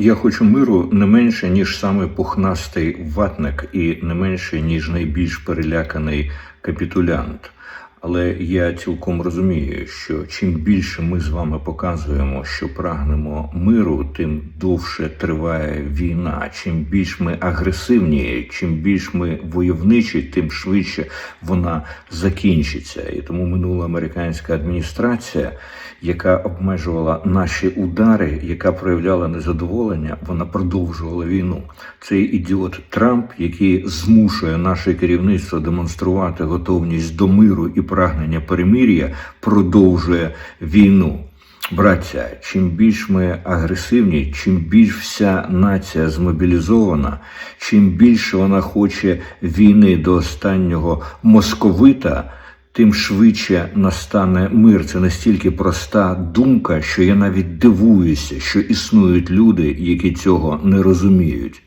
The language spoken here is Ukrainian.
Я хочу миру не менше, ніж саме пухнастий ватник, і не менше, ніж найбільш переляканий капітулянт. Але я цілком розумію, що чим більше ми з вами показуємо, що прагнемо миру, тим довше триває війна. Чим більш ми агресивні, чим більш ми войовничі, тим швидше вона закінчиться. І тому минула американська адміністрація, яка обмежувала наші удари, яка проявляла незадоволення, вона продовжувала війну. Цей ідіот Трамп, який змушує наше керівництво демонструвати готовність до миру і прагнення перемир'я, продовжує війну. Браття, чим більш ми агресивні, чим більш вся нація змобілізована, чим більше вона хоче війни до останнього московита, тим швидше настане мир. Це настільки проста думка, що я навіть дивуюся, що існують люди, які цього не розуміють.